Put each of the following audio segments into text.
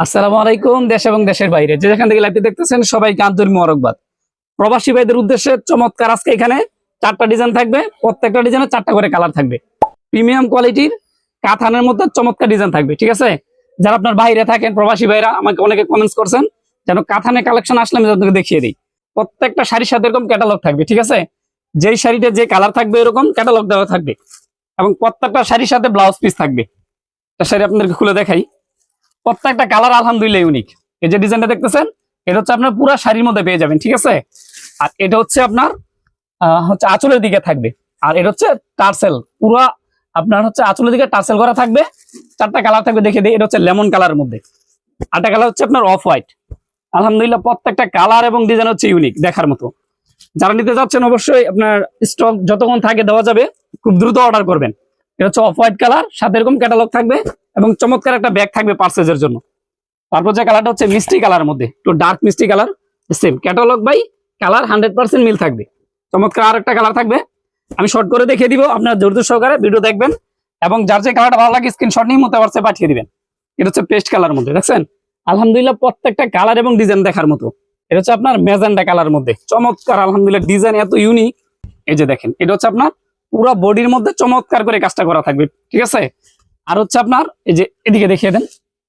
আসসালামু আলাইকুম, দেশ এবং দেশের বাইরে। যে যেখান থেকে লাইভটি দেখতেছেন, সবাইকে আন্তরিক মোবারকবাদ। প্রবাসী ভাইদের উদ্দেশ্যে চমৎকার আজকে এখানে চারটা ডিজাইন থাকবে, প্রত্যেকটা ডিজাইনে চারটা করে কালার থাকবে। প্রিমিয়াম কোয়ালিটির কাথানের মধ্যে চমৎকার ডিজাইন থাকবে, ঠিক আছে? যারা আপনার বাইরে থাকেন, প্রবাসী ভাইরা, আমাকে অনেকে কমেন্টস করছেন, যেন কাথানে কালেকশন আসলে আমি আপনাকে দেখিয়ে দিই। প্রত্যেকটা শাড়ির সাথে এরকম ক্যাটালগ থাকবে, ঠিক আছে? যেই শাড়িটা যে কালার থাকবে এরকম ক্যাটালগ দেওয়া থাকবে। এবং প্রত্যেকটা শাড়ির সাথে ব্লাউজ পিস থাকবে। শাড়ি আপনাদেরকে খুলে দেখাই। প্রত্যেকটা কালার আলহামদুলিল্লাহ ইউনিক এই যে ডিজাইনটা দেখতেছেন, এটা হচ্ছে আপনার পুরো শাড়ির মধ্যে পেয়ে যাবেন, ঠিক আছে? আর এটা হচ্ছে আপনার হচ্ছে আঁচলের দিকে থাকবে। আর এটা হচ্ছে টার্সেল, পুরো আপনার হচ্ছে আঁচলের দিকে টার্সেল করা থাকবে। চারটা কালার থাকবে দেখে দিই, এটা হচ্ছে লেমন কালারের মধ্যে। আরেকটা কালার হচ্ছে আপনার অফ হোয়াইট আলহামদুলিল্লাহ প্রত্যেকটা কালার এবং ডিজাইন হচ্ছে ইউনিক দেখার মতো। যারা নিতে যাচ্ছেন, অবশ্যই আপনার স্টক যতক্ষণ থাকে দেওয়া যাবে, খুব দ্রুত অর্ডার করবেন। এটা হচ্ছে অফ হোয়াইট কালার সাথে এরকম ক্যাটালগ থাকবে। এবং চমৎকার একটা ব্যাগ থাকবে পার্সেজের জন্য। তারপর যে কালারটা হচ্ছে মিষ্টি কালার মধ্যে, একটু ডার্ক মিষ্টি colour same catalogue by colour hundred percent মিল থাকবে। চমৎকার আর একটা কালার থাকবে। আমি শর্ট করে দেখিয়ে দিব, আপনার ধৈর্য সহকারে ভিডিও দেখবেন এবং যার যে কালারটা ভালো লাগে স্ক্রিনশট নিয়ে মতো হোয়াটসঅ্যাপে পাঠিয়ে দিবেন। এটা হচ্ছে পেস্ট কালার মধ্যে, দেখছেন? আলহামদুলিল্লাহ প্রত্যেকটা কালার এবং ডিজাইন দেখার মতো। এটা হচ্ছে আপনার মেজেন্ডা কালার মধ্যে। চমৎকার, আলহামদুলিল্লাহ ডিজাইন এত ইউনিক এই যে দেখেন, এটা হচ্ছে আপনার পুরো বডির মধ্যে চমৎকার করে কাজটা করা থাকবে, ঠিক আছে? আর হচ্ছে আপনার, এই যে এদিকে দেখিয়ে দেন,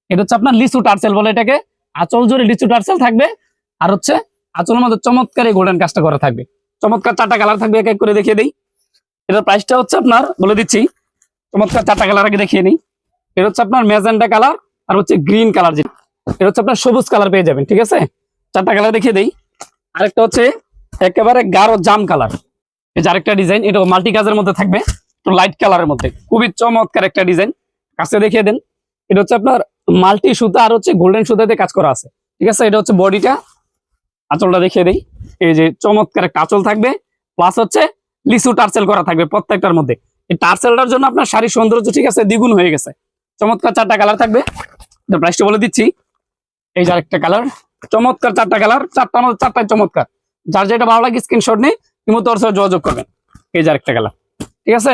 এটা হচ্ছে আপনার লিচু টার্সেল বলে এটাকে। আঁচল জুড়ে লিচু টার্সেল থাকবে, আর হচ্ছে আঁচলের মধ্যে চমৎকার এই গোল্ডেন কাজটা করা থাকবে। চমৎকার চারটা কালার থাকবে, এক এক করে দেখিয়ে দিই। এটার প্রাইসটা হচ্ছে আপনার, বলে দিচ্ছি, চমৎকার চারটা কালার আগে দেখিয়ে নিই। এটা হচ্ছে আপনার মেজেন্ডা কালার আর হচ্ছে গ্রিন কালার যেটা। এটা হচ্ছে আপনার সবুজ কালার পেয়ে যাবেন, ঠিক আছে? চারটা কালার দেখিয়ে দিই। আরেকটা হচ্ছে একেবারে গাঢ় জাম কালার এই যে আরেকটা ডিজাইন এটা মাল্টি কাজের মধ্যে থাকবে লাইট কালারের মধ্যে। খুবই চমৎকার একটা ডিজাইন কাছে দেখিয়ে দেন। এটা হচ্ছে আপনার মাল্টি সুতা আর হচ্ছে গোল্ডেন সুতাতে কাজ করা আছে। ঠিক আছে? এটা হচ্ছে বডিটা। আঁচলটা দেখিয়ে দেই। এই যে চমৎকার একটা আঁচল থাকবে। প্লাস হচ্ছে লিচু টার্সেল করা থাকবে প্রত্যেকটার মধ্যে। এই টার্সেলটার জন্য আপনার শাড়ির সৌন্দর্য ঠিক আছে দ্বিগুণ হয়ে গেছে। চমৎকার চারটা কালার থাকবে। প্রাইসটা বলে দিচ্ছি। এই যে আরেকটা কালার। চমৎকার চারটা কালার। চারটার মধ্যে চারটায় চমৎকার। যার যেটা ভালো লাগে স্ক্রিনশট নিয়ে তুমি তোর সাথে যোগাযোগ করবেন। এই যে আরেকটা কালার। ঠিক আছে?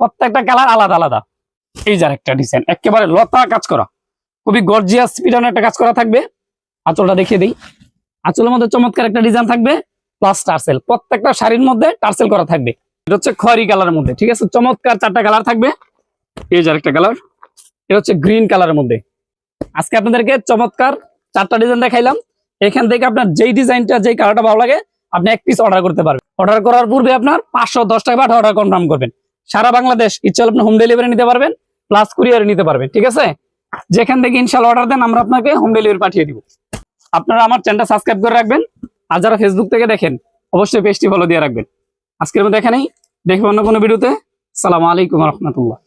প্রত্যেকটা কালার আলাদা আলাদা। এই যে আরেকটা ডিজাইন একেবারে লতা কাজ করা। খুবই গর্জিয়াস পিটানো একটা কাজ করা থাকবে। আঁচলটা দেখিয়ে দিই। আঁচলের মধ্যে চমৎকার একটা ডিজাইন থাকবে প্লাস টার্সেল। প্রত্যেকটা শাড়ির মধ্যে টার্সেল করা থাকবে। এটা হচ্ছে খয়রি কালারের মধ্যে, ঠিক আছে? চমৎকার চারটা কালার থাকবে। এই যে আরেকটা কালার, এটা হচ্ছে গ্রিন কালারের মধ্যে। আজকে আপনাদেরকে চমৎকার চারটা ডিজাইন দেখাইলাম। এখান থেকে আপনার যেই ডিজাইনটা যেই কালারটা ভালো লাগে, আপনি এক পিস অর্ডার করতে পারবেন। অর্ডার করার পূর্বে আপনার পাঁচশো দশ টাকা অর্ডার কনফার্ম করবেন। সারা বাংলাদেশ, ইচ্ছা আপনি হোম ডেলিভারি নিতে পারবেন। প্লাস কুরিয়ারে নিতে পারবেন, ঠিক আছে? যেখান থেকে ইনশাল্লাহ অর্ডার দেন, আমরা আপনাকে হোম ডেলিভারি পাঠিয়ে দিব। আপনারা আমার চ্যানেলটা সাবস্ক্রাইব করে রাখবেন, আর যারা ফেসবুক থেকে দেখেন, অবশ্যই পেজটি ফলো দিয়ে রাখবেন। আজকের মতো এখানেই দেখব অন্য কোনো ভিডিওতে সালাম আলাইকুম রহমতুল্লাহ।